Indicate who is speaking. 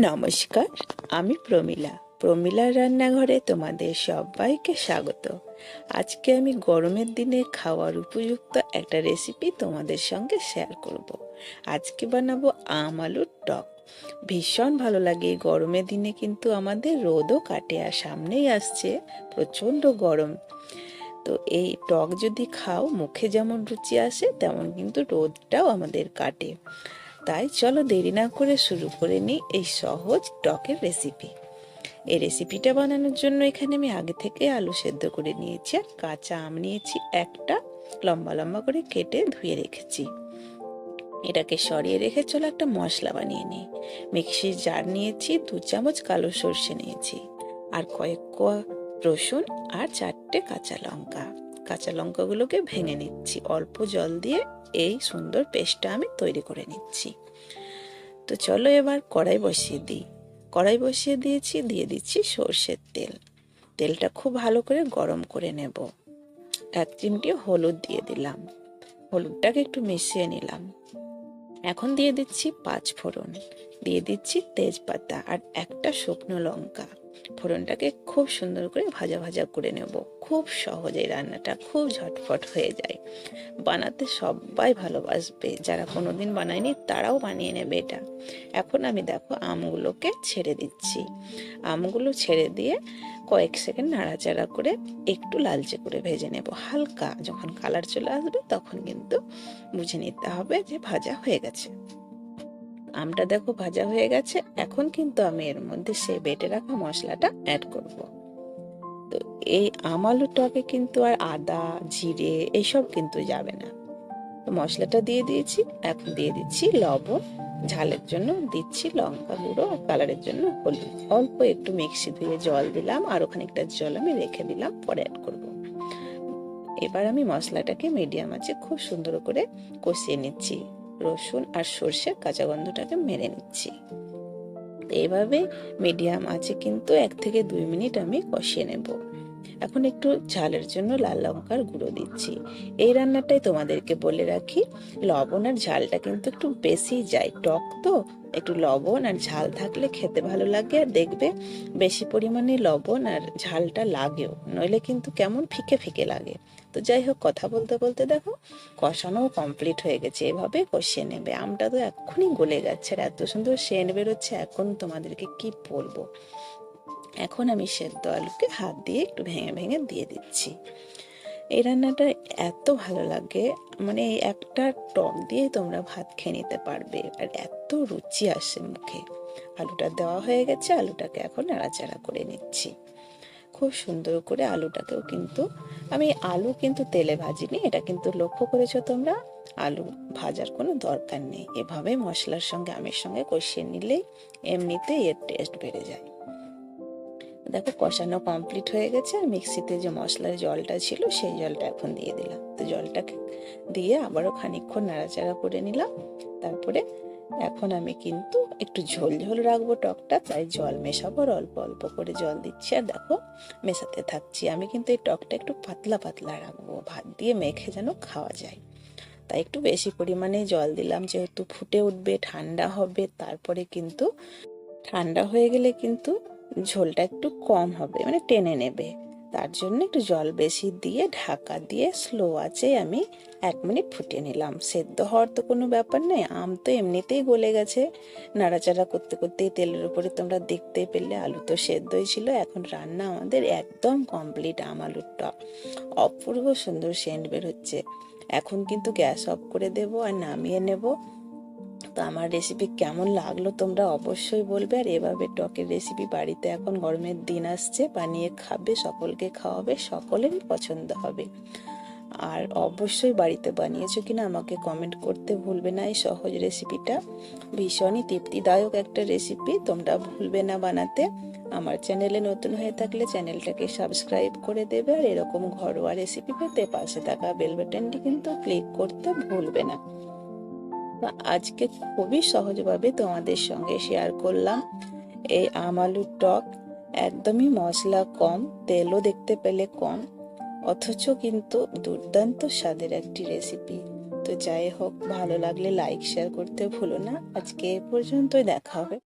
Speaker 1: নমস্কার, আমি প্রমীলা। প্রমীলার রান্নাঘরে তোমাদের সবাইকে স্বাগত। আজকে আমি গরমের দিনে খাওয়ার উপযুক্ত একটা রেসিপি তোমাদের সঙ্গে শেয়ার করব। আজকে বানাবো আম আলুর টক। ভীষণ ভালো লাগে। গরমের দিনে কিন্তু আমাদের রোদও কাটে আর সামনেই আসছে প্রচণ্ড গরম। তো এই টক যদি খাও, মুখে যেমন রুচি আসে, তেমন কিন্তু রোদটাও আমাদের কাটে। তাই চলো দেরি না করে শুরু করে নিই এই সহজ টকের রেসিপি এই রেসিপিটা বানানোর জন্য এখানে আমি আগে থেকে আলু সেদ্ধ করে নিয়েছি আর কাঁচা আম নিয়েছি একটা, লম্বা লম্বা করে কেটে ধুয়ে রেখেছি। এটাকে সরিয়ে রেখে চলো একটা মশলা বানিয়ে নিই। মিক্সির জার নিয়েছি, দু চামচ কালো সর্ষে নিয়েছি, আর কয়েক কোয়া রসুন আর চারটে কাঁচা লঙ্কা। কাঁচা লঙ্কাগুলোকে ভেঙে নিচ্ছি। অল্প জল দিয়ে এই সুন্দর পেস্টটা আমি তৈরি করে নিচ্ছি। তো চলো এবার কড়াই বসিয়ে দিই। কড়াই বসিয়ে দিয়েছি, দিয়ে দিচ্ছি সর্ষের তেল। তেলটা খুব ভালো করে গরম করে নেব। এক চিমটি হলুদ দিয়ে দিলাম। হলুদটাকে একটু মিশিয়ে নিলাম। এখন দিয়ে দিচ্ছি পাঁচ ফোড়ন দিয়ে দিচ্ছি তেজপাতা আর একটা শুকনো লঙ্কা। ফোড়নটাকে খুব সুন্দর করে ভাজা ভাজা করে নেব। খুব সহজে রান্নাটা খুব ঝটফট হয়ে যায়। বানাতে সবাই ভালোবাসবে। যারা কোনোদিন বানায়নি, তারাও বানিয়ে নেবে এটা। এখন আমি দেখো আমগুলোকে ছেড়ে দিচ্ছি। আমগুলো ছেড়ে দিয়ে কয়েক সেকেন্ড নাড়াচাড়া করে একটু লালচে করে ভেজে নেব। হালকা যখন কালার চলে আসবে, তখন কিন্তু বুঝে নিতে হবে যে ভাজা হয়ে গেছে। আমটা দেখো ভাজা হয়ে গেছে। এখন কিন্তু আমি এর মধ্যে সে বেটে রাখা মশলাটা অ্যাড করব। তো এই আম আলু টকে কিন্তু আর আদা, জিরে এসব কিন্তু যাবে না। মশলাটা দিয়ে দিয়েছি। এখন দিয়ে দিচ্ছি লবণ। ঝালের জন্য দিচ্ছি লঙ্কা গুঁড়ো আর কালারের জন্য হলুদ। অল্প একটু মিক্সি ধুয়ে জল দিলাম আর ওখানে জল আমি রেখে দিলাম, পরে অ্যাড করব। এবার আমি মশলাটাকে মিডিয়াম আছে খুব সুন্দর করে কষিয়ে নিচ্ছি। রসুন আর সর্ষে কাঁচা গন্ধটাকে মেরে নিচ্ছি। এইভাবে মিডিয়াম আছে কিন্তু এক থেকে দুই মিনিট আমি কষিয়ে নেব। এখন একটু ঝালের জন্য লাল লঙ্কার গুঁড়ো দিচ্ছি। এই রান্নাটাই তোমাদেরকে বলে রাখি, লবণ আর ঝালটা কিন্তু একটু বেশি যায়। টক তো একটু লবণ আর ঝাল থাকলে খেতে ভালো লাগে। আর দেখবে বেশি পরিমাণে লবণ আর ঝালটা লাগেও, নইলে কিন্তু কেমন ফিকে ফিকে লাগে। তো যাই হোক, কথা বলতে বলতে দেখো, কষানো কমপ্লিট হয়ে গেছে। এভাবে কষিয়ে নেবে। আমটা তো এক্ষুনি গলে গেছে আর এত সুন্দর সেন্ট বেরোচ্ছে, এখন তোমাদেরকে কি বলব? এখন আমি সেদ্ধ আলুকে হাত দিয়ে একটু ভেঙে ভেঙে দিয়ে দিচ্ছি। এই রান্নাটা এত ভালো লাগে মানে এই একটা টক দিয়ে তোমরা ভাত খেয়ে নিতে পারবে। আর এত রুচি আসে মুখে। আলুটা দেওয়া হয়ে গেছে, আলুটাকে এখন নাড়াচাড়া করে নিচ্ছি। খুব সুন্দর করে আলুটাকেও কিন্তু, আমি আলু কিন্তু তেলে ভাজিনি, এটা কিন্তু লক্ষ্য করেছ তোমরা? আলু ভাজার কোনো দরকার নেই। এভাবে মশলার সঙ্গে আমের সঙ্গে কষিয়ে নিলেই এমনিতেই এর টেস্ট বেড়ে যায়। দেখো, কষানো কমপ্লিট হয়ে গেছে আর মিক্সিতে যে মশলার জলটা ছিল সেই জলটা এখন দিয়ে দিলাম। তো জলটাকে দিয়ে আবারও খানিক্ষণ নাড়াচাড়া করে নিলাম। তারপরে এখন আমি কিন্তু একটু ঝোল ঝোল রাখব টকটা, তাই জল মেশাবো আর অল্প অল্প করে জল দিচ্ছি। আর দেখো, মেশাতে থাকছি। আমি কিন্তু এই টকটা একটু পাতলা পাতলা রাখব, ভাত দিয়ে মেখে যেন খাওয়া যায়। তাই একটু বেশি পরিমাণে জল দিলাম, যেহেতু ফুটে উঠবে, ঠান্ডা হবে, তারপরে কিন্তু ঠান্ডা হয়ে গেলে কিন্তু ঝোলটা একটু কম হবে মানে টেনে নেবে। তার জন্য একটু জল বেশি দিয়ে ঢাকা দিয়ে স্লো আছে আমি এক মিনিট ফুটিয়ে নিলাম। সেদ্ধ হওয়ার তো কোনো ব্যাপার নেই, আম তো এমনিতেই গলে গেছে। নাড়াচাড়া করতে করতেই তেলের উপরে তোমরা দেখতে পেলে আলু তো সেদ্ধই ছিল, এখন রান্না আমাদের একদম কমপ্লিট আম আলুর টক। অপূর্ব সুন্দর সেন্ট বের হচ্ছে। এখন কিন্তু গ্যাস অফ করে দেব আর নামিয়ে নেব। তো আমার রেসিপি কেমন লাগল তোমরা অবশ্যই বলবে। আর এভাবে টকের রেসিপি বাড়িতে এখন গরমের দিন আসছে, বানিয়ে খাবে, সকলকে খাওয়াবে, সকলেরই পছন্দ হবে। আর অবশ্যই বাড়িতে বানিয়েছো কিনা আমাকে কমেন্ট করতে ভুলবে না। এই সহজ রেসিপিটা ভীষণই তৃপ্তিদায়ক একটা রেসিপি তোমরা ভুলবে না বানাতে। আমার চ্যানেলে নতুন হয়ে থাকলে চ্যানেলটাকে সাবস্ক্রাইব করে দেবে। আর এরকম ঘরোয়া রেসিপি পেতে পাশে থাকা বেল বাটনটি কিন্তু ক্লিক করতে ভুলবে না। তো আজকে খুবই সহজভাবে তোমাদের সঙ্গে শেয়ার করলাম। এই আম আলুর টক একদমই মশলা কম, তেলও দেখতে পেলে কম, অথচ কিন্তু দুর্দান্ত স্বাদের একটি রেসিপি তো যাই হোক, ভালো লাগলে লাইক শেয়ার করতে ভুলো না। আজকে এ পর্যন্তই দেখা হবে।